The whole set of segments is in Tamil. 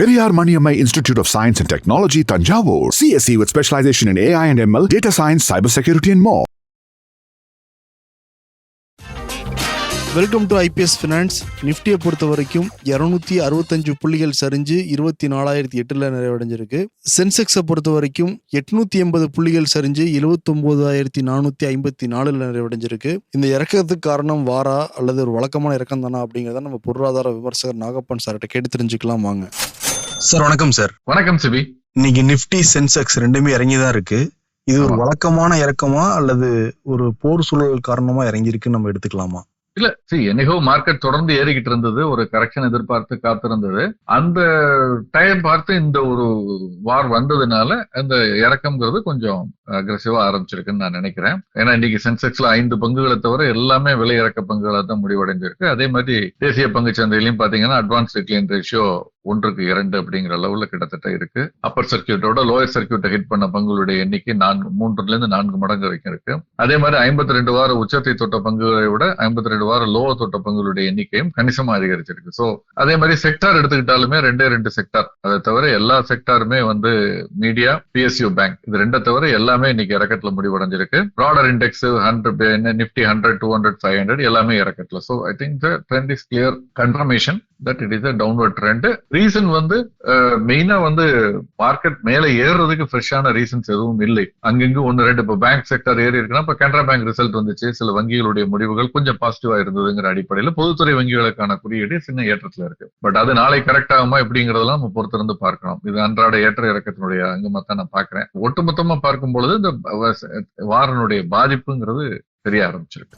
Periyar Maniammai institute of science and technology Thanjavur CSC with specialisation in AI and ML data science cyber security and மோ வெல்கம் டு ஐபிஎஸ் ஃபினான்ஸ் நிஃப்டியை பொறுத்த வரைக்கும் இரநூத்தி அறுபத்தஞ்சு புள்ளிகள் சரிஞ்சு இருபத்தி நாலாயிரத்தி எட்டில் நிறைவடைஞ்சிருக்கு. சென்செக்ஸை பொறுத்த வரைக்கும் எட்நூத்தி எண்பது புள்ளிகள் சரிஞ்சு எழுபத்தொம்போதாயிரத்தி நானூற்றி ஐம்பத்தி நாலில் நிறைவடைஞ்சிருக்கு. இந்த இறக்கத்துக்கு காரணம் வாரா அல்லது ஒரு வழக்கமான இறக்கம் தானா அப்படிங்கிறத நம்ம பொருளாதார விமர்சகர் நாகப்பன் சார்கிட்ட கேட்டு தெரிஞ்சுக்கலாம் வாங்க. சார் வணக்கம் சார். வணக்கம் சிபி. இன்னைக்கு நிஃப்டி சென்செக்ஸ் ரெண்டுமே இறங்கி தான் இருக்கு. இது ஒரு. வழக்கமான இறக்கமா அல்லது ஒரு போர் சூழல் காரணமா இறங்கி இருக்குன்னு நம்ம எடுத்துக்கலாமா? இல்ல சரி என்னைக்கோ மார்க்கெட் தொடர்ந்து ஏறிக்கிட்டு இருந்தது ஒரு கரெக்ஷன் எதிர்பார்த்து காத்திருந்தது. அந்த டைம் பார்த்து இந்த ஒரு வார் வந்ததுனால அந்த இறக்கம்ங்கிறது கொஞ்சம் அக்ரஸிவா ஆரம்பிச்சிருக்குன்னு நான் நினைக்கிறேன். ஏன்னா இன்னைக்கு சென்செக்ஸ்ல ஐந்து பங்குகளை தவிர எல்லாமே விலை இறக்க பங்குகளாக தான் முடிவடைஞ்சிருக்கு. அதே மாதிரி தேசிய பங்கு சந்தையிலையும் பாத்தீங்கன்னா அட்வான்ஸ் டிக்ளைன் ரேஷியோ ஒன்றுக்கு இரண்டு அப்படிங்கிற அளவுல கிட்டத்தட்ட இருக்கு. அப்பர் சர்க்கியூட்டோட லோயர் சர்க்கியூட்டை ஹிட் பண்ண பங்குகளுடைய எண்ணிக்கை நான்கு மூன்றுல இருந்து நான்கு மடங்கு வரைக்கும் இருக்கு. அதே மாதிரி ஐம்பத்தி ரெண்டு வார உச்சத்தை தொட்ட பங்குகளை விட ஐம்பத்தி ரெண்டு வார லோவ தொட்ட பங்குகளுடைய எண்ணிக்கையும் கணிசமா அதிகரிச்சிருக்கு. சோ அதே மாதிரி செக்டார் எடுத்துக்கிட்டாலுமே ரெண்டே ரெண்டு செக்டார் அதை தவிர எல்லா செக்டாருமே வந்து மீடியா பிஎஸ்யூ பேங்க் இது ரெண்டை தவிர எல்லாமே இன்னைக்கு இறக்கத்துல முடிவடைஞ்சிருக்கு. Broader index hundred Nifty hundred two hundred five hundred எல்லாமே இறக்கத்துல. So I think the trend is clear confirmation that it is a downward trend reason வந்து uh, மெயினா வந்து மார்க்கெட் மேல ஏறுறதுக்கு ஃப்ரெஷ்ஷான ரீசன்ஸ் எதுவும் இல்லை. அங்கங்க ஒன்னு ரெண்டு இப்போ பேங்க் செக்டர் ஏறி இருக்குன்னா இப்போ கனரா பேங்க் ரிசல்ட் வந்துச்சு. சில வங்கிகளுடைய முடிவுகள் கொஞ்சம் பாசிட்டிவா இருந்ததுங்கிற அடிப்படையில் பொதுத்துறை வங்கிகளுக்கான குறியீடு சின்ன ஏற்றத்துல இருக்கு. பட் அது நாளை கரெக்ட் ஆகுமா எப்படிங்கிறதெல்லாம் நம்ம பொறுத்திருந்து பார்க்கணும். இது அன்றாட ஏற்ற இறக்கத்தினுடைய அங்கமாக தான் நான் பாக்குறேன் ஒட்டுமொத்தமா பார்க்கும் பொழுது இந்த வாரனுடைய பாதிப்புங்கிறது தெரிய ஆரம்பிச்சிருக்கு.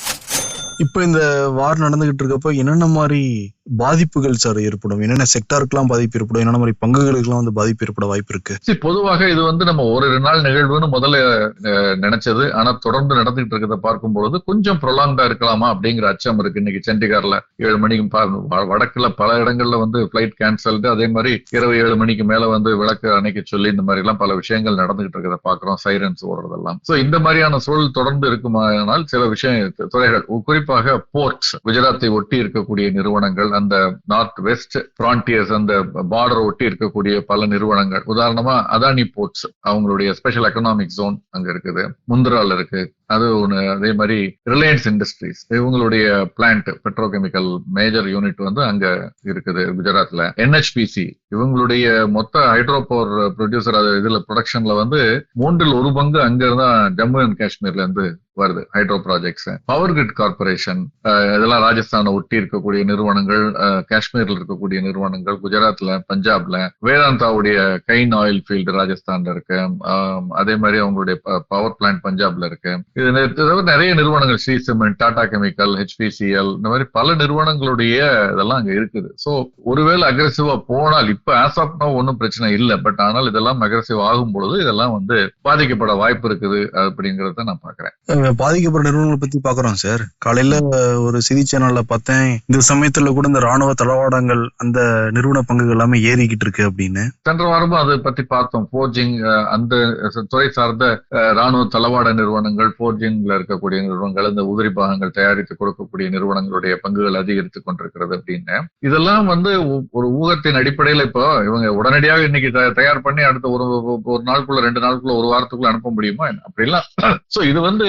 இப்ப இந்த வார் நடந்துகிட்டு இருக்கப்போ என்னென்ன மாதிரி பாதிப்புகள் சார் ஏற்படும். என்னென்ன செக்டாருக்குலாம் பாதிப்பு ஏற்படும்? என்னென்ன மாதிரி பங்குகளுக்குலாம் வந்து பாதிப்பு ஏற்பட வாய்ப்பு இருக்கு? பொதுவாக இது வந்து நம்ம ஒரு ரெண்டு நாள் நிகழ்வுன்னு முதல்ல நினைச்சது. ஆனா தொடர்ந்து நடந்துகிட்டு இருக்கிறத பார்க்கும் பொழுது கொஞ்சம் ப்ரொலாங்டா இருக்கலாமா அப்படிங்கிற அச்சம் இருக்கு. இன்னைக்கு சண்டிகார்ல ஏழு மணிக்கு வடக்குல பல இடங்கள்ல வந்து பிளைட் கேன்சல்டு அதே மாதிரி இரவு ஏழு மணிக்கு மேல வந்து விளக்கு அணைக்க சொல்லி இந்த மாதிரி எல்லாம் பல விஷயங்கள் நடந்துகிட்டு இருக்கிறத பாக்குறோம் சைரன்ஸ் ஓடுறதெல்லாம். சோ இந்த மாதிரியான சூழல் தொடர்ந்து இருக்குமானால் சில விஷயம் துறைகள் குறிப்பாக போர்ட்ஸ் குஜராத்தை ஒட்டி இருக்கக்கூடிய நிறுவனங்கள் அந்த நார்த் வெஸ்ட் பிரான்டியர்ஸ் அந்த பார்டர் ஒட்டி இருக்கக்கூடிய பல நிறுவனங்கள். உதாரணமா அதானி போர்ட்ஸ் அவங்களுடைய ஸ்பெஷல் எக்கனாமிக் ஜோன் அங்க இருக்குது. முந்திரால இருக்கு. அது ஒண்ணு அதே மாதிரி ரிலையன்ஸ் இண்டஸ்ட்ரீஸ் இவங்களுடைய பிளான்ட் பெட்ரோகெமிக்கல் மேஜர் யூனிட் வந்து அங்க இருக்குது குஜராத்ல. என்ஹெச்பிசி இவங்களுடைய மொத்த ஹைட்ரோ பவர் ப்ரொடியூசர் அது இதுல ப்ரொடக்ஷன்ல வந்து மூன்றில் ஒரு பங்கு அங்க ஜம்மு அண்ட் காஷ்மீர்ல இருந்து வருது hydro projects power grid corporation இதெல்லாம் ராஜஸ்தானை ஒட்டி இருக்கக்கூடிய நிறுவனங்கள் காஷ்மீர்ல இருக்கக்கூடிய நிறுவனங்கள் குஜராத்ல பஞ்சாப்ல வேதாந்தாவுடைய கைன் ஆயில் ஃபீல்டு ராஜஸ்தான்ல இருக்கு. அதே மாதிரி அவங்களுடைய பவர் பிளான்ட் பஞ்சாப்ல இருக்கு. இது நிறைய நிறுவனங்கள் Shree cement Tata chemical HPCL இந்த மாதிரி பல நிறுவனங்களுடைய இதெல்லாம் அங்க இருக்குது. சோ ஒருவேளை அக்ரெசிவா போனால் இப்ப ஆஸ் ஆஃப் நோ ஒன்றும் பிரச்சனை இல்லை. பட் ஆனால் இதெல்லாம் அக்ரெசிவ் ஆகும் பொழுது இதெல்லாம் வந்து பாதிக்கப்பட வாய்ப்பு இருக்குது அப்படிங்கறத நான் பாக்குறேன் அஹ் பாதிக்கப்படுற நிறுவனங்களை பத்தி பாக்குறோம் சார் காலையில ஒரு செய்தி சேனல்ல பார்த்தேன். இந்த சமயத்துல கூட இந்த ராணுவ தளவாடங்கள் அந்த நிறுவன பங்குகள் எல்லாமே ஏறிக்கிட்டு இருக்கு அப்படின்னு. சென்ற வாரமும் அதை பத்தி பார்த்தோம். போர்ஜிங் அந்த துறை சார்ந்த ராணுவ தளவாட நிறுவனங்கள் போர்ஜிங்ல இருக்கக்கூடிய நிறுவனங்கள் இந்த உதிரி பாகங்கள் தயாரித்து கொடுக்கக்கூடிய நிறுவனங்களுடைய பங்குகள் அதிகரித்து கொண்டிருக்கிறது அப்படின்னு. இதெல்லாம் வந்து ஒரு ஊகத்தின் அடிப்படையில இப்போ இவங்க உடனடியாக இன்னைக்கு தயார் பண்ணி அடுத்த ஒரு ஒரு- நாளுக்குள்ள ரெண்டு நாளுக்குள்ள ஒரு வாரத்துக்குள்ள அனுப்ப முடியுமா? அப்படிலாம். சோ இது வந்து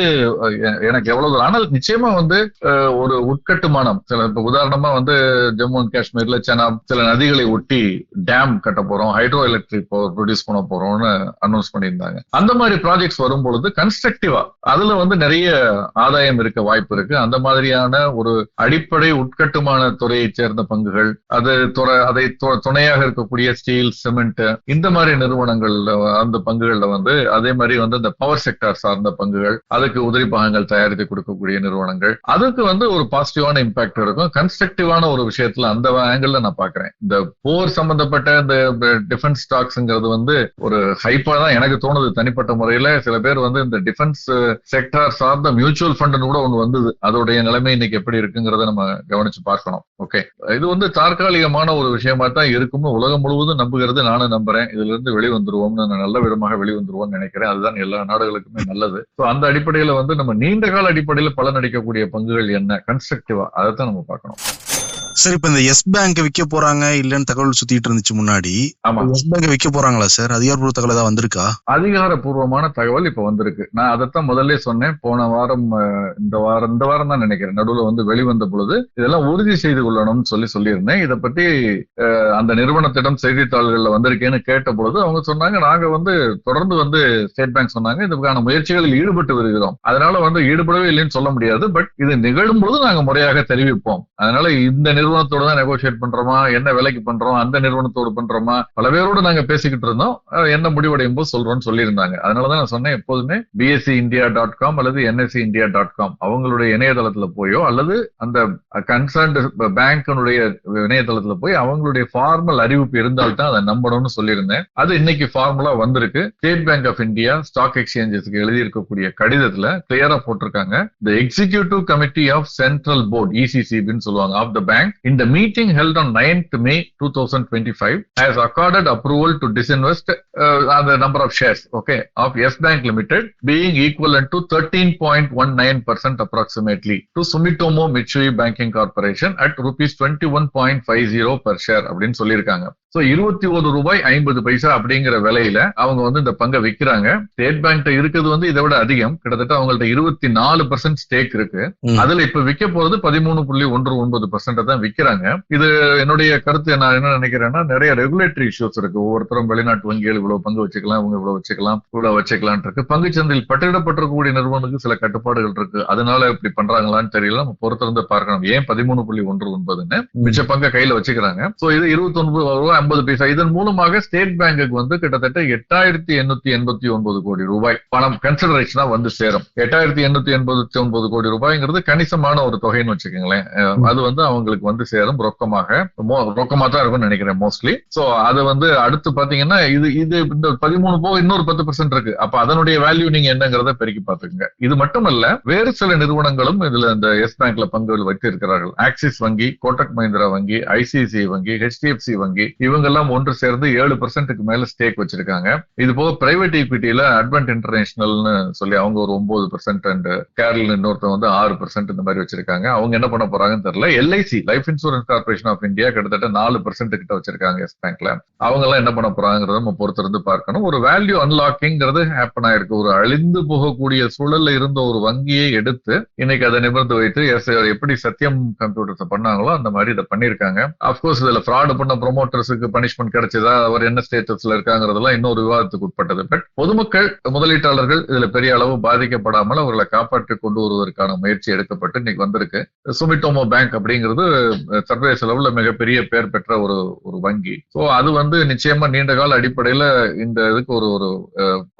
எனக்கு எவ்வளவு தூரம் ஆனால் நிச்சயமா வந்து ஒரு உட்கட்டுமானம். சில இப்ப உதாரணமா வந்து ஜம்மு அண்ட் காஷ்மீர்ல சென்னா சில நதிகளை ஒட்டி டேம் கட்ட போறோம் ஹைட்ரோ எலக்ட்ரிக் பவர் ப்ரொடியூஸ் பண்ண போறோம்னு அனௌன்ஸ் பண்ணியிருந்தாங்க. அந்த மாதிரி ப்ராஜெக்ட்ஸ் வரும் பொழுது கன்ஸ்ட்ரக்டிவா அதுல வந்து நிறைய ஆதாயம் இருக்க வாய்ப்பு இருக்கு. அந்த மாதிரியான ஒரு அடிப்படை உட்கட்டுமான துறையை சேர்ந்த பங்குகள் அது துறை- அதை துணையாக இருக்கக்கூடிய ஸ்டீல் சிமெண்ட் இந்த மாதிரி நிறுவனங்கள்ல அந்த பங்குகள்ல வந்து அதே மாதிரி வந்து இந்த பவர் செக்டார் சார்ந்த பங்குகள் அதுக்கு உதிரி பாகங்கள் தயாரித்து கொடுக்கக்கூடிய நிறுவனங்கள். அதுக்கு வந்து ஒரு பாசிட்டிவான இம்பாக்ட் இருக்கும். கன்ஸ்ட்ரக்டிவான ஒரு விஷயத்துல அந்த ஆங்கிள் நான் பாக்குறேன் இந்த போர் சம்பந்தப்பட்ட இந்த டிஃபென்ஸ் ஸ்டாக்ஸ்ங்கிறது வந்து ஒரு ஹைப்பா தான் எனக்கு தோணுது தனிப்பட்ட முறையில. சில பேர் வந்து இந்த டிஃபென்ஸ் செக்டார் சார்ந்த மியூச்சுவல் ஃபண்ட்னு கூட ஒன்று வந்தது. அதோடைய நிலைமை இன்னைக்கு எப்படி இருக்குங்கிறத நம்ம கவனிச்சு பார்க்கணும். ஓகே இது வந்து தற்காலிகமான ஒரு விஷயமா தான் இருக்கும்னு உலகம் முழுவதும் நம்புகிறது. நானும் நம்புறேன். இதுல இருந்து வெளிவந்துருவோம்னு நான் நல்ல விதமாக வெளிவந்துருவோம்னு நினைக்கிறேன். அதுதான் எல்லா நாடுகளுக்குமே நல்லது. ஸோ அந்த அடிப்படையில வந்து நம்ம நீண்ட கால அடிப்படையில பலன் அடிக்கக்கூடிய பங்குகள் என்ன? கன்ஸ்ட்ரக்டிவா அதை தான் நம்ம பார்க்கணும். சார் இப்ப இந்த எஸ் பேங்க் விற்க போறாங்க இல்லன்னு தகவல் சுத்திட்டு இருந்துச்சு முன்னாடி. எஸ் பேங்க் விற்க போறாங்களா சார்? அதிகாரப்பூர்வ தகவல் ஏதாவது வந்திருக்கா? அதிகாரப்பூர்வமான தகவல் இப்ப வந்திருக்கு. நான் அதைத்தான் முதல்ல சொன்னேன். போன வாரம் இந்த வாரம் இந்த வாரம் தான் நினைக்கிறேன். நடுவுல வந்து வெளிவந்த பொழுது இதெல்லாம் உறுதி செய்து கொள்ளணும்னு சொல்லி சொல்லியிருந்தேன். இதை பத்தி அந்த நிறுவனத்திடம் செய்தித்தாள்கள்ல வந்திருக்கேன்னு கேட்ட பொழுது அவங்க சொன்னாங்க நாங்க வந்து தொடர்ந்து வந்து ஸ்டேட் பேங்க் சொன்னாங்க இதுக்கான முயற்சிகளில் ஈடுபட்டு வருகிறோம். அதனால வந்து ஈடுபடவே இல்லைன்னு சொல்ல முடியாது. பட் இது நிகழும் பொழுது நாங்க முறையாக தெரிவிப்போம். அதனால இந்த நிறுவனத்தோட தான் நெகோசியேட் பண்றோமா? என்ன விலைக்கு பண்றோம்? அந்த நிறுவனத்தோடு பண்றோமா? பல பேரோடு நாங்க பேசிக்கிட்டு இருந்தோம். என்ன முடிவடையும் போது சொல்றோம்னு சொல்லியிருந்தாங்க. அதனாலதான் நான் சொன்னேன் எப்போதுமே பிஎஸ்சி இந்தியா டாட் காம் அல்லது என்எஸ்சி இந்தியா டாட் காம் அவங்களுடைய இணையதளத்துல போயோ அல்லது அந்த கன்சர்ன்டு பேங்கனுடைய இணையதளத்துல போய் அவங்களுடைய ஃபார்மல் அறிவிப்பு இருந்தால்தான் அதை நம்பணும்னு சொல்லியிருந்தேன். அது இன்னைக்கு ஃபார்முலா வந்திருக்கு. State Bank of India stock எக்ஸ்சேஞ்சஸ்க்கு எழுதி இருக்கக்கூடிய கடிதத்துல கிளியரா போட்டிருக்காங்க. The executive committee of central board இசிசிபின்னு சொல்லுவாங்க of the bank இந்த meeting held on ninth May two thousand twenty five has accorded approval to disinvest the number of shares okay of yes bank limited being equivalent to 13.19% approximately to sumitomo mitsui banking corporation at rupees 21.50 per share அப்படின்னு சொல்லியிருக்காங்க சோ இருபத்தி ஒரு ரூபாய் ஐம்பது பைசா அப்படிங்கிற விலையில அவங்க வந்து இந்த பங்கை விக்கிறாங்க. ஸ்டேட் பேங்க் இருக்கிறது வந்து இதை விட அதிகம். கிட்டத்தட்ட அவங்கள்ட்ட இருபத்தி நாலு பர்சன்ட் ஸ்டேக் இருக்கு. அதுல இப்ப விற்க போறது பதிமூணு புள்ளி ஒன்று ஒன்பது பர்சன்ட் தான் விக்கிறாங்க. இது என்னுடைய கருத்து. நான் என்ன நினைக்கிறேன்னா நிறைய ரெகுலேட்டரி இஷ்யூஸ் இருக்கு. ஒவ்வொருத்தரும் வெளிநாட்டு வங்கிகள் இவ்வளவு பங்கு வச்சுக்கலாம் இவங்க இவ்வளவு வச்சுக்கலாம் இவ்வளவு வச்சுக்கலாம் இருக்கு. பங்கு சந்தையில் பட்டியலிடப்பட்டிருக்கக்கூடிய நிறுவனத்துக்கு சில கட்டுப்பாடுகள் இருக்கு. அதனால இப்படி பண்றாங்களான்னு தெரியல. நம்ம பொறுத்திருந்து பார்க்கணும். ஏன் பதிமூணு புள்ளி ஒன்று ஒன்பதுன்னு? மிச்ச பங்கை கையில வச்சுக்கிறாங்க. சோ இது இருபத்தி ஒன்பது ரூபாய் ஐம்பது பைசா. இதன் மூலமாக ஸ்டேட் பேங்குக்கு வந்து கிட்டத்தட்ட எட்டாயிரத்தி எண்ணூத்தி எண்பத்தி ஒன்பது கோடி ரூபாய் பணம் கன்சிடரேஷனா வந்து சேரும். எட்டாயிரத்தி எண்ணூத்தி எண்பத்தி ஒன்பது கோடி ரூபாய்ங்கிறது கணிசமான ஒரு தொகைன்னு வச்சுக்கோங்களேன். அது வந்து அவங்களுக்கு வந்து சேரும் ரொக்கமாக. ரொக்கமா தான் இருக்கும்னு நினைக்கிறேன் மோஸ்ட்லி சோ அது வந்து அடுத்து பாத்தீங்கன்னா இது இது இந்த பதிமூணு போக இன்னொரு பத்து பர்சன்ட் இருக்கு. அப்ப அதனுடைய வேல்யூ நீங்க என்னங்கிறத பெருக்கி பாத்துக்கோங்க இது மட்டுமல்ல வேறு சில நிறுவனங்களும் இதுல இந்த எஸ் பேங்க்ல பங்குகள் வைத்து இருக்கிறார்கள் ஆக்சிஸ் வங்கி கோட்டக் மஹிந்திரா வங்கி ஐசிஐசிஐ வங்கி ஹெச்டிஎஃப்சி வங்கி இவங்க எல்லாம் ஒன்று சேர்ந்து ஏழு பெர்சென்ட்டுக்கு மேல ஸ்டேக் வச்சிருக்காங்க. இது போக பிரைவேட் ஈக்விட்டியில அட்வென்ட் இன்டர்நேஷனல்னு சொல்லி அவங்க ஒரு ஒன்பது பெர்சென்ட் அண்ட் கேரள் இன்னொருத்தன் வந்து ஆறு பெர்சென்ட் இந்த மாதிரி வச்சிருக்காங்க. அவங்க என்ன பண்ண போறாங்கன்னு தெரியல. LIC life insurance corporation of India கிட்டத்தட்ட நாலு பர்சன்ட் கிட்ட வச்சிருக்காங்க எஸ் பேங்க்ல அவங்க எல்லாம் என்ன பண்ண போறாங்கிறத நம்ம பொறுத்திருந்து பார்க்கணும். ஒரு வேல்யூ அன்லாக்கிங்கிறது ஹேப்பன் ஆயிருக்கு. ஒரு அழிந்து போகக்கூடிய சூழல்ல இருந்த ஒரு வங்கியை எடுத்து இன்னைக்கு அதை நிமிர்ந்து வைத்து எப்படி சத்தியம் கம்ப்யூட்டர்ஸ் பண்ணாங்களோ அந்த மாதிரி இதை பண்ணிருக்காங்க அப்கோர்ஸ் இதுல ஃப்ராடு பண்ண ப்ரொமோட்டர்ஸுக்கு பனிஷ்மெண்ட் கிடைச்சதா அவர் என்ன ஸ்டேட்டஸ்ல இருக்காங்கிறதெல்லாம் இன்னொரு விவாதத்துக்கு உட்பட்டது. பட் பொதுமக்கள் முதலீட்டாளர்கள் இதுல பெரிய அளவு பாதிக்கப்படாமல் அவர்களை காப்பாற்றி கொண்டு வருவதற்கான முயற்சி எடுக்கப்பட்டு இன்னைக்கு வந்திருக்கு. சுமிட்டோமோ பேங்க் அப்படிங்கிறது சர்வதேச அளவுல மிகப்பெரிய பெயர் பெற்ற ஒரு ஒரு வங்கி. சோ அது வந்து நிச்சயமா நீண்ட கால அடிப்படையில இந்த இதுக்கு ஒரு ஒரு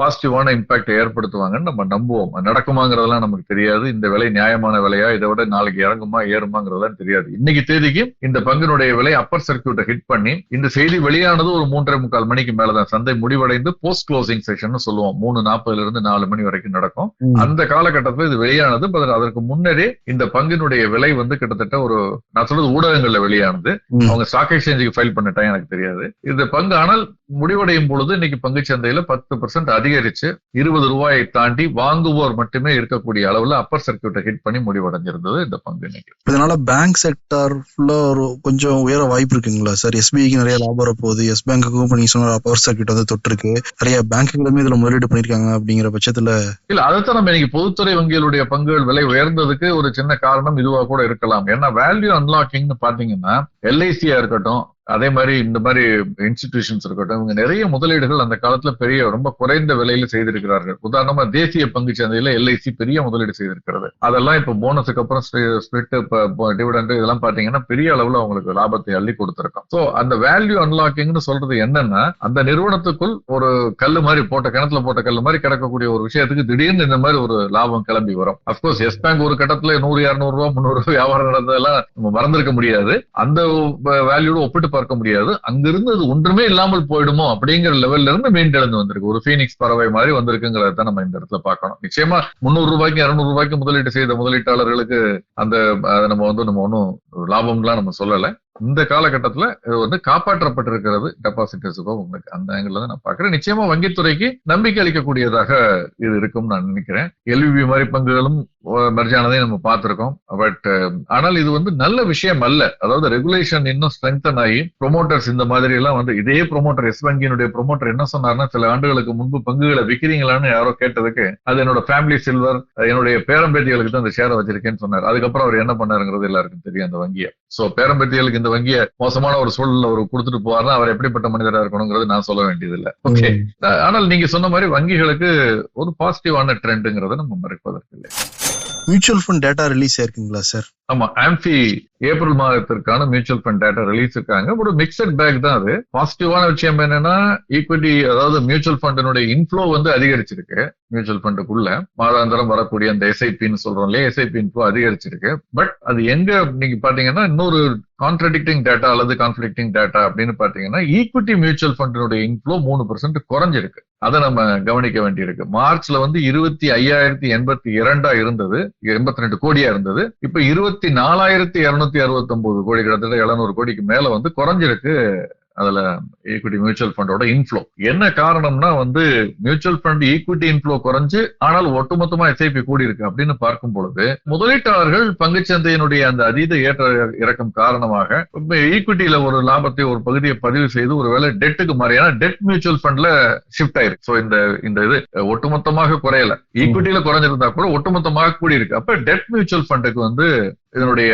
பாசிட்டிவான இம்பாக்ட் ஏற்படுத்துவாங்கன்னு நம்ம நம்புவோம். நடக்குமாங்கிறதெல்லாம் நமக்கு தெரியாது. இந்த விலை நியாயமான விலையா இதை விட நாளைக்கு இறங்குமா ஏறுமாங்கிறதெல்லாம் தெரியாது. இன்னைக்கு தேதிக்கு இந்த பங்கினுடைய விலை அப்பர் சர்க்கியூட்டை ஹிட் பண்ணி இந்த செய்தி வெளியானது ஒரு மூன்றரை முக்கால் மணிக்கு மேலதான். சந்தை முடிவடைந்து போஸ்ட் க்ளோசிங் செஷன் சொல்லுவோம். மூணு நாற்பதுல இருந்து நாலு மணி வரைக்கும் நடக்கும். அந்த காலகட்டத்தில் இது வெளியானது. அதற்கு முன்னரே இந்த பங்கினுடைய விலை வந்து கிட்டத்தட்ட ஒரு நான் சொல்றது ஊடகங்கள்ல வெளியானது. அவங்க ஸ்டாக் எக்ஸ்சேஞ்சுக்கு ஃபைல் பண்ண டைம் எனக்கு தெரியாது. இந்த பங்கு ஆனால் முடிவடையும் பொழுது இன்னைக்கு பங்கு சந்தையில பத்து பர்சன்ட் அதிகரிச்சு இருபது ரூபாயை தாண்டி வாங்குவோர் மட்டுமே இருக்கக்கூடிய அளவுல அப்பர் சர்க்கியூட்டை ஹிட் பண்ணி முடிவடைஞ்சிருந்தது இந்த பங்கு இன்னைக்கு. இதனால பேங்க் செக்டார் ஃபுல்லா ஒரு கொஞ்சம் உயர வாய்ப்பு இருக்குங்களா சார்? எஸ்பிஐக்கு நிறைய லாபம் வரப்போகுது. எஸ் பேங்குக்கும் இப்போ நீங்க சொன்ன பவர் சர்க்கியூட் வந்து தொட்டிருக்கு. நிறைய பேங்குகளுமே இதுல முதலீடு பண்ணிருக்காங்க அப்படிங்கிற பட்சத்துல இல்ல அதைத்தான் நம்ம இன்னைக்கு பொதுத்துறை வங்கிகளுடைய பங்குகள் விலை உயர்ந்ததுக்கு ஒரு சின்ன காரணம் இதுவா கூட இருக்கலாம். ஏன்னா வேல்யூ அன்லாக்கிங்னு பாத்தீங்கன்னா எல்ஐசியா இருக்கட்டும் அதே மாதிரி இந்த மாதிரி இன்ஸ்டிடியூஷன்ஸ் இருக்கட்டும் இவங்க நிறைய முதலீடுகள் அந்த காலத்துல பெரிய ரொம்ப குறைந்த விலையில செய்திருக்கிறார்கள். உதாரணமா தேசிய பங்கு சந்தையில எல்ஐசி பெரிய முதலீடு செய்திருக்கிறது. அதெல்லாம் இப்ப போனஸுக்கு அப்புறம் ஸ்பிளிட் டிவிடெண்ட் இதெல்லாம் பாத்தீங்கன்னா பெரிய அளவுல அவங்களுக்கு லாபத்தை அள்ளி கொடுத்திருக்கோம். சோ அந்த வேல்யூ அன்லாக்கிங்னு சொல்றது என்னன்னா அந்த நிறுவனத்துக்குள் ஒரு கல்லு மாதிரி போட்ட கிணத்துல போட்ட கல்லு மாதிரி கிடக்கக்கூடிய ஒரு விஷயத்துக்கு திடீர்னு இந்த மாதிரி ஒரு லாபம் கிளம்பி வரும். அப்கோர்ஸ் எஸ் பேங்க் ஒரு கட்டத்துல நூறு இரநூறு ரூபா முந்நூறு ரூபாய் வியாபாரம் நடந்ததெல்லாம் நம்ம மறந்திருக்க முடியாது. அந்த வேல்யூட ஒப்பிட்டு பார்க்க முடியாது. அங்கிருந்து அது ஒன்றுமே இல்லாமல் போயிடுமோ அப்படிங்கிற லெவல்ல இருந்து மீண்டெழுந்து வந்திருக்கு. ஒரு ஃபீனிக்ஸ் பறவை மாதிரி வந்திருக்குங்கிறத நம்ம இந்த இடத்துல பார்க்கணும். நிச்சயமா முந்நூறு ரூபாய்க்கு இரநூறு ரூபாய்க்கு முதலீடு செய்த முதலீட்டாளர்களுக்கு அந்த நம்ம வந்து நம்ம ஒன்றும் லாபம்லாம் நம்ம சொல்லல. இந்த காலகட்டத்துல இது வந்து காப்பாற்றப்பட்டிருக்கிறது டெபாசிட்டர்ஸுக்கும் உங்களுக்கு அந்த ஆங்கிள் தான் நான் பாக்குறேன் நிச்சயமா வங்கித்துறைக்கு நம்பிக்கை அளிக்கக்கூடியதாக இது இருக்கும்னு நான் நினைக்கிறேன். எல்விபி மாதிரி பங்குகளும் மெர்ஜானதை நம்ம பார்த்திருக்கோம். பட் ஆனால் இது வந்து நல்ல விஷயம் அல்ல. அதாவது ரெகுலேஷன் இன்னும் ஸ்ட்ரெங்தன் ஆகி ப்ரொமோட்டர்ஸ் இந்த மாதிரி எல்லாம் வந்து இதே ப்ரொமோட்டர் எஸ் வங்கியினுடைய ப்ரொமோட்டர் என்ன சொன்னார்னா சில ஆண்டுகளுக்கு முன்பு பங்குகளை விக்கிறீங்களான்னு யாரோ கேட்டதுக்கு அது என்னோட ஃபேமிலி சில்வர் என்னுடைய பேரம்பேத்திகளுக்கு தான் இந்த ஷேரை வச்சிருக்கேன்னு சொன்னார். அதுக்கப்புறம் அவர் என்ன பண்ணாருங்கிறது எல்லாருக்கும் தெரியும் அந்த வங்கியை. சோ பேரம்பேத்திகளுக்கு இந்த வங்கியை மோசமான ஒரு சூழல்ல ஒரு கொடுத்துட்டு போவார்னா அவர் எப்படிப்பட்ட மனிதரா இருக்கணுங்கிறது நான் சொல்ல வேண்டியதில்லை. ஓகே ஆனால் நீங்க சொன்ன மாதிரி வங்கிகளுக்கு ஒரு பாசிட்டிவான ட்ரெண்டுங்கிறத நம்ம மறைப்பதற்கு இல்லை. மியூச்சுவல் ஃபண்ட் டேட்டா ரிலீஸ் ஆயிருக்குங்களா சார் ஆமா ஆம்பி ஏப்ரல் மாதத்திற்கான மியூச்சுவல் ஃபண்ட் டேட்டா ரிலீஸ் இருக்காங்க. ஒரு மிக்சட் பேக் தான் அது. பாசிட்டிவான விஷயம் என்னன்னா ஈக்விட்டி அதாவது மியூச்சுவல் ஃபண்டினுடைய இன்ஃப்ளோ வந்து அதிகரிச்சிருக்கு. மியூச்சுவல் ஃபண்டுக்குள்ள மாதாந்திரம் வரக்கூடிய அந்த எஸ்ஐபின்னு சொல்றோம் இல்லையா? எஸ்ஐபி இன்ஃப்ளோ அதிகரிச்சிருக்கு. பட் அது எங்க நீங்க பாத்தீங்கன்னா இன்னொரு கான்ட்ரடிக்டிங் டேட்டா அல்லது கான்ஃபிளிக்டிங் டேட்டா அப்படின்னு பாத்தீங்கன்னா ஈக்விட்டி மியூச்சுவல் ஃபண்டினுடைய இன்ஃப்ளோ மூணு பர்சன்ட் குறைஞ்சிருக்கு. அதை நம்ம கவனிக்க வேண்டியிருக்கு. மார்ச்ல வந்து இருபத்தி ஐயாயிரத்தி எண்பத்தி இரண்டா இருந்தது. எண்பத்தி ரெண்டு கோடியா இருந்தது. இப்ப இருபத்தி நாலாயிரத்தி இருநூத்தி அறுபத்தி ஒன்பது கோடி கிட்டத்தட்ட எழுநூறு கோடிக்கு மேல வந்து குறைஞ்சிருக்கு. அதுல ஈக்விட்டி மியூச்சுவல் ஃபண்டோட இன்ஃப்ளோ என்ன காரணம்னா வந்து மியூச்சுவல் ஃபண்ட் ஈக்விட்டி இன்ஃப்ளோ குறைஞ்சு ஆனால் ஒட்டுமொத்தமா எஸ்ஐபி கூடி இருக்கு அப்படின்னு பார்க்கும் பொழுது முதலீட்டாளர்கள் பங்குச்சந்தையினுடைய அந்த அதீத ஏற்ற இறக்கம் காரணமாக ஈக்விட்டியில ஒரு லாபத்தை ஒரு பகுதியை பதிவு செய்து ஒருவேளை டெட்டுக்கு மாறி ஏன்னா டெட் மியூச்சுவல் ஃபண்ட்ல ஷிஃப்ட் ஆயிருக்கு. ஸோ இந்த இந்த இது ஒட்டுமொத்தமாக குறையல. ஈக்விட்டியில குறைஞ்சிருந்தா கூட ஒட்டுமொத்தமாக கூடி இருக்கு அப்ப டெட் மியூச்சுவல் ஃபண்டுக்கு வந்து இதனுடைய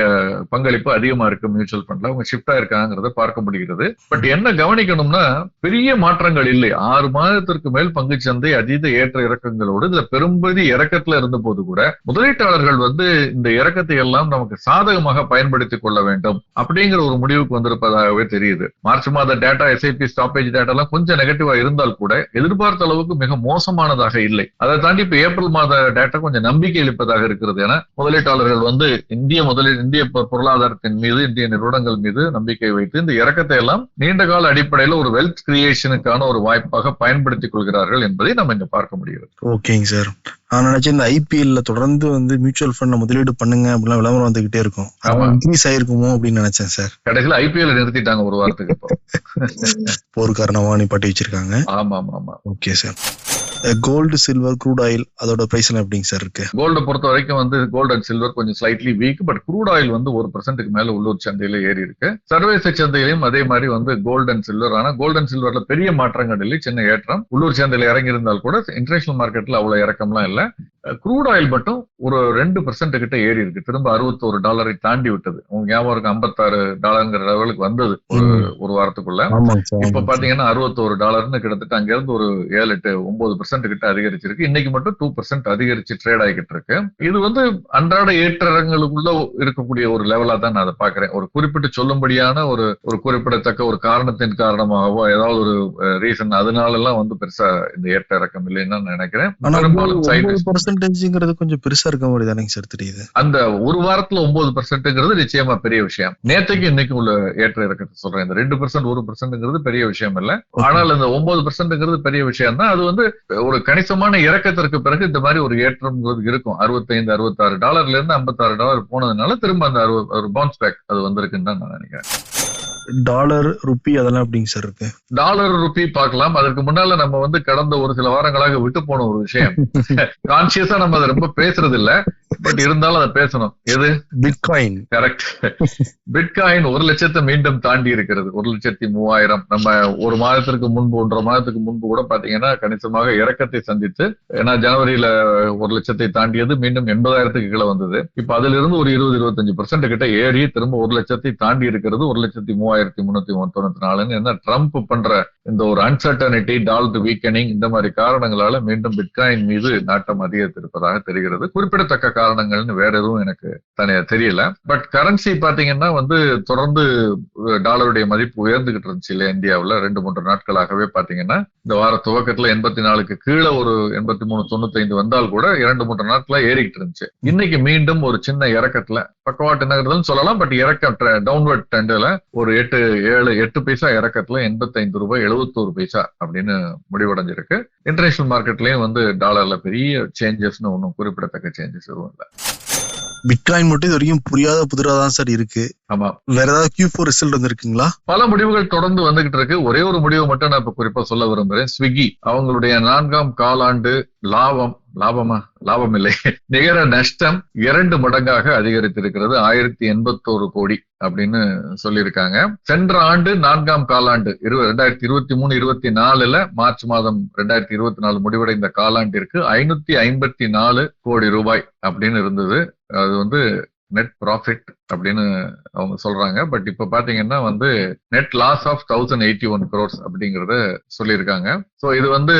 பங்களிப்பு அதிகமா இருக்கு மியூச்சுவல் ஃபண்ட்ல அவங்க ஷிஃப்ட் ஆயிருக்காங்கிறத பார்க்க முடிகிறது. பட் என்ன கவனிக்கணும்னா பெரிய மாற்றங்கள் இல்லை. ஆறு மாதத்திற்கு மேல் பங்குச்சந்தை அதீத ஏற்ற இறக்கங்களோடு இதுல பெரும்பதி இறக்கத்துல இருந்த போது கூட முதலீட்டாளர்கள் வந்து இந்த இறக்கத்தை எல்லாம் நமக்கு சாதகமாக பயன்படுத்திக் கொள்ள வேண்டும் அப்படிங்கிற ஒரு முடிவுக்கு வந்திருப்பதாகவே தெரியுது. மார்ச் மாத டேட்டா எஸ்ஐபி ஸ்டாப்பேஜ் டேட்டா எல்லாம் கொஞ்சம் நெகட்டிவா இருந்தால் கூட எதிர்பார்த்த அளவுக்கு மிக மோசமானதாக இல்லை. அதை தாண்டி இப்ப ஏப்ரல் மாத டேட்டா கொஞ்சம் நம்பிக்கை அளிப்பதாக இருக்கிறது என முதலீட்டாளர்கள் வந்து இந்திய முதலீடு இந்திய பொருளாதாரத்தின் மீது இந்திய நிறுவனங்கள் மீது நம்பிக்கை வைத்து இந்த இறக்கத்தை எல்லாம் நீண்ட கால அடிப்படையில் ஒரு வெல்த் கிரியேஷனுக்கான ஒரு வாய்ப்பாக பயன்படுத்திக் கொள்கிறார்கள் என்பதை நம்ம இங்க பார்க்க முடிகிறது. ஓகேங்க சார். நான் நினைச்சேன் இந்த ஐபிஎல்ல தொடர்ந்து வந்து மியூச்சுவல் ஃபண்ட்ல முதலீடு பண்ணுங்க அப்படிலாம் விளம்பரம் வந்துகிட்டே இருக்கும். ஆமா. இன்க்ரீஸ் ஆயிருக்குமோ அப்படின்னு நினைச்சேன் சார். கடைசியில் ஐபிஎல் நிறுத்திட்டாங்க ஒரு வாரத்துக்கு இப்போ போர் காரணமா நிப்பாட்டி வச்சிருக்காங்க. ஆமா ஆமா ஆமா okay sir. Gold silver crude oil அதோட பிரைஸ் எல்லாம் எப்படிங்க சார் இருக்கு? கோல்டு பொறுத்த வரைக்கும் வந்து கோல்டு அண்ட் சில்வர் கொஞ்சம் slightly weak but crude oil வந்து ஒரு பர்சன்ட்டுக்கு மேல உள்ளூர் சந்தையில ஏறி இருக்கு. சர்வதேச சந்தையிலும் அதே மாதிரி வந்து கோல்டு அண்ட் சில்வர் ஆனா கோல்டு அண்ட் சில்வர்ல பெரிய மாற்றங்கள் இல்லை சின்ன ஏற்றம். உள்ளூர் சந்தையில இறங்கி இருந்தால் கூட இன்டர்நேஷனல் மார்க்கெட்ல அவ்வளவு இறக்கம்லாம் இல்ல. க்ரூட் ஆயில் மட்டும் ஒரு ரெண்டு பர்சன்ட் கிட்ட ஏறி இருக்கு. திரும்ப அறுபத்தோரு டாலரை தாண்டி விட்டது. உங்க ஞாபகம் ஐம்பத்தாறு டாலர்ங்கிற லெவலுக்கு வந்தது ஒரு ஒரு வாரத்துக்குள்ள. இப்ப பாத்தீங்கன்னா அறுபத்தோரு டாலர்னு கிட்டத்தட்ட அங்க இருந்து ஒரு ஏழு எட்டு ஒன்பது பர்சன்ட் கிட்ட அதிகரிச்சிருக்கு. இன்னைக்கு மட்டும் டூ பர்சன்ட் அதிகரிச்சு ட்ரேட் ஆகிட்டு இருக்கு. இது வந்து அன்றாட ஏற்றங்களுக்குள்ள இருக்கக்கூடிய ஒரு லெவலா தான் நான் அதை பாக்குறேன் ஒரு குறிப்பிட்டு சொல்லும்படியான ஒரு ஒரு குறிப்பிடத்தக்க ஒரு காரணத்தின் காரணமாகவோ ஏதாவது ஒரு ரீசன் அதனால எல்லாம் வந்து பெருசா இந்த ஏற்ற இறக்கம் இல்லைன்னு நான் நினைக்கிறேன். பெரும்பாலும். பர்சன்டேஜ்ங்கிறது கொஞ்சம் பெருசா இருக்க மாதிரி தானேங்க சார் தெரியுது. அந்த ஒரு வாரத்துல ஒன்பது பர்சன்ட்ங்கிறது நிச்சயமா பெரிய விஷயம். நேத்தைக்கு இன்னைக்கு உள்ள ஏற்ற இறக்கத்தை சொல்றேன். இந்த ரெண்டு பர்சன்ட் ஒரு பர்சன்ட்ங்கிறது பெரிய விஷயம் இல்ல. ஆனால் இந்த ஒன்பது பர்சன்ட்ங்கிறது பெரிய விஷயம் தான் அது வந்து ஒரு கணிசமான இறக்கத்திற்கு பிறகு இந்த மாதிரி ஒரு ஏற்றம்ங்கிறது இருக்கும். அறுபத்தைந்து அறுபத்தாறு டாலர்ல இருந்து ஐம்பத்தாறு டாலர் போனதுனால திரும்ப அந்த அறுபது ஒரு பவுன்ஸ் பேக் அது வந்திருக்குன்னு தான் நான் நினைக்கிறேன். டாலர் ருப்பி அதெல்லாம் எப்படிங்க சார் இருக்கு? டாலர் ருபி பார்க்கலாம். அதற்கு முன்னால நம்ம வந்து கடந்த ஒரு சில வாரங்களாக விட்டு போன ஒரு விஷயம். கான்சியஸா நம்ம அதை ரொம்ப பேசுறது இல்ல பட் இருந்தாலும் அதை பேசணும். எது? பிட்காயின் கரெக்ட் பிட்காயின் ஒரு லட்சத்தை மீண்டும் தாண்டி இருக்கிறது. ஒரு லட்சத்தி மூவாயிரம். நம்ம ஒரு மாதத்திற்கு முன்பு ஒன்றரை மாதத்துக்கு முன்பு கூட பாத்தீங்கன்னா கணிசமாக இறக்கத்தை சந்தித்து ஏன்னா ஜனவரியில ஒரு லட்சத்தை தாண்டியது மீண்டும் எண்பதாயிரத்துக்கு கீழே வந்தது. இப்ப அதுல இருந்து ஒரு இருபது இருபத்தஞ்சு பர்சன்ட் கிட்ட ஏறி திரும்ப ஒரு லட்சத்தை தாண்டி இருக்கிறது ஒரு லட்சத்தி ஆயிரத்தி முன்னூத்தி தொண்ணூத்தி நாலுன்னு என்ன ட்ரம்ப் பண்ற இந்த ஒரு அன்சர்டனிட்டி டாலர் வீக்கனிங் இந்த மாதிரி காரணங்களால மீண்டும் பிட்காயின் மீது நாட்டம் அதிகரித்திருப்பதாக தெரிகிறது. குறிப்பிடத்தக்க காரணங்கள்னு வேற எதுவும் எனக்கு தனியா தெரியல. பட் கரன்சி பாத்தீங்கன்னா வந்து தொடர்ந்து டாலருடைய மதிப்பு உயர்ந்துகிட்டு இருந்துச்சு இல்லையா இந்தியாவில் ரெண்டு மூன்று நாட்களாகவே பாத்தீங்கன்னா இந்த வார துவக்கத்துல எண்பத்தி நாலுக்கு கீழே ஒரு எண்பத்தி மூணு தொண்ணூத்தி ஐந்து வந்தால் கூட இரண்டு மூன்று நாட்களா ஏறிக்கிட்டு இருந்துச்சு. இன்னைக்கு மீண்டும் ஒரு சின்ன இறக்கத்துல பக்கவாட்டு நகர்தல் சொல்லலாம் பட் இறக்க டவுன்வர்ட் ட்ரெண்ட்ல ஒரு எட்டு ஏழு எட்டு பைசா இறக்கத்துல எண்பத்தைந்து ரூபாய் எழுபத்தோரு பைசா அப்படின்னு முடிவடைஞ்சிருக்கு. இன்டர்நேஷனல் மார்க்கெட்லயும் வந்து டாலர்ல பெரிய சேஞ்சஸ்னு ஒன்றும் குறிப்பிடத்தக்க சேஞ்சஸ் எதுவும் இல்லை. பிட்காயின் மட்டும் இது வரைக்கும் புரியாத புதிரா தான் சார் இருக்கு. ஆமா. வேற ஏதாவது கியூ ஃபோர் ரிசல்ட் வந்திருக்குங்களா? பல முடிவுகள் தொடர்ந்து வந்துகிட்டு இருக்கு. ஒரே ஒரு முடிவு மட்டும் நான் இப்ப குறிப்பா சொல்ல விரும்புறேன். ஸ்விக்கி அவங்களுடைய நான்காம் காலாண்டு லாபம் லாபமா? லாபம் இல்லை. நிகர நஷ்டம் இரண்டு மடங்காக அதிகரித்திருக்கிறது. ஆயிரத்தி எண்பத்தோரு கோடி. அப்படின்னு சொல்லியிருக்காங்க. சென்ற ஆண்டு நான்காம் காலாண்டு இரு ரெண்டாயிரத்தி இருபத்தி மூணு இருபத்தி நாலுல மார்ச் மாதம் ரெண்டாயிரத்தி இருபத்தி நாலு முடிவடைந்த காலாண்டிற்கு ஐநூத்தி ஐம்பத்தி நாலு கோடி ரூபாய் அப்படின்னு இருந்தது. அது வந்து நெட் ப்ராஃபிட் அப்படின்னு அவங்க சொல்றாங்க. பட் இப்ப பாத்தீங்கன்னா வந்து net loss of thousand eighty one crores அப்படிங்கறத சொல்லியிருக்காங்க. ஸோ இது வந்து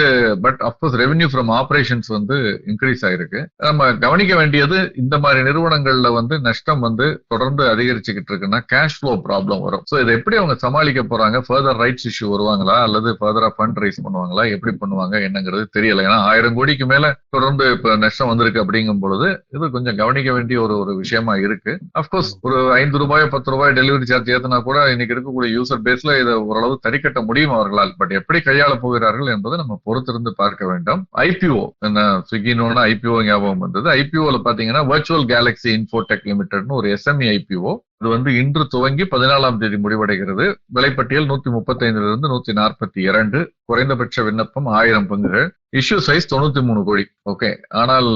but of course revenue from operations வந்து இன்க்ரீஸ் ஆயிருக்கு. நம்ம கவனிக்க வேண்டியது இந்த மாதிரி நிறுவனங்கள்ல வந்து நஷ்டம் வந்து தொடர்ந்து அதிகரிச்சுக்கிட்டு இருக்குன்னா கேஷ் ஃப்ளோ ப்ராப்ளம் வரும். ஸோ இதை எப்படி அவங்க சமாளிக்க போறாங்க? ஃபர்தர் ரைட்ஸ் இஷ்யூ வருவாங்களா? அல்லது ஃபர்தரா ஃபண்ட் ரைஸ் பண்ணுவாங்களா? எப்படி பண்ணுவாங்க? என்னங்கிறது தெரியல. ஏன்னா ஆயிரம் கோடிக்கு மேல தொடர்ந்து இப்ப நஷ்டம் வந்திருக்கு அப்படிங்கும் பொழுது இது கொஞ்சம் கவனிக்க வேண்டிய ஒரு ஒரு விஷயமா இருக்கு. அப்கோர்ஸ் ஒரு ஐந்து ரூபாய் பத்து ரூபாய் டெலிவரி சார்ஜ் ஏத்தினா கூட இன்னைக்கு இருக்கக்கூடிய யூசர் பேஸ்ல இதை ஓரளவு தறி கட்ட முடியும் அவர்களால். பட் எப்படி கையாள போகிறார்கள் என்பதை நம்ம பொறுத்திருந்து பார்க்க வேண்டும். ஐபிஓ என்ன ஸ்விக்கின்னு ஐபிஓ ஞாபகம் வந்தது. ஐபிஓல பாத்தீங்கன்னா வர்ச்சுவல் கேலக்ஸி இன்ஃபோடெக் லிமிடெட்னு ஒரு எஸ்எம்இ ஐபிஓ இது வந்து இன்று துவங்கி பதினாலாம் தேதி முடிவடைகிறது. விலைப்பட்டியல் நூத்தி முப்பத்தி ஐந்துல இருந்து நூத்தி நாற்பத்தி இரண்டு குறைந்தபட்ச விண்ணப்பம் ஆயிரம் பங்குகள். இஷ்யூ சைஸ் தொண்ணூத்தி மூணு கோடி. ஓகே ஆனால்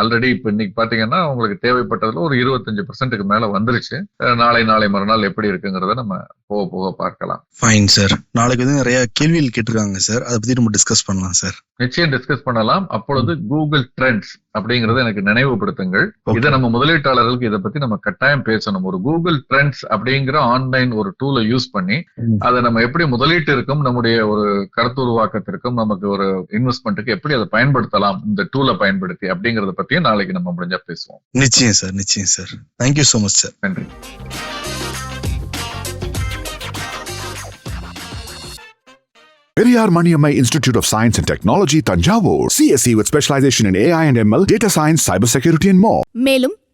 ஆல்ரெடி இப்ப இன்னைக்கு பாத்தீங்கன்னா உங்களுக்கு தேவைப்பட்டதுல ஒரு இருபத்தஞ்சு பர்சன்ட்டுக்கு மேல வந்துருச்சு. நாளை நாளை மறுநாள் எப்படி இருக்குங்கிறத நம்ம போக போக பார்க்கலாம். ஃபைன் சார் நாளைக்கு வந்து நிறைய கேள்விகள் கேட்டிருக்காங்க சார் அதை பத்தி நம்ம டிஸ்கஸ் பண்ணலாம் சார் நிச்சயம் டிஸ்கஸ் பண்ணலாம். அப்பொழுது கூகுள் ட்ரெண்ட்ஸ் அப்படிங்கறத எனக்கு நினைவுபடுத்துங்கள். இதை நம்ம முதலீட்டாளர்களுக்கு இதை பத்தி நம்ம கட்டாயம் பேசணும். ஒரு கூகுள் ட்ரெண்ட்ஸ் அப்படிங்கிற ஆன்லைன் ஒரு டூலை யூஸ் பண்ணி. அதை நம்ம எப்படி முதலீட்டிற்கும் நம்முடைய ஒரு கருத்து உருவாக்கத்திற்கும் நமக்கு ஒரு இன்வெஸ்ட்மெண்ட்டுக்கு எப்படி அதை பயன்படுத்தலாம் இந்த டூலை பயன்படுத்தி அப்படிங்கறத பத்தியும் நாளைக்கு நம்ம முடிஞ்சா பேசுவோம் நிச்சயம் சார் நிச்சயம் sir thank you so much sir நன்றி Periyar Maniamai Institute of Science and Technology, Tanjavur. CSE with specialization in AI and ML, data science, cybersecurity, and more. மேலும்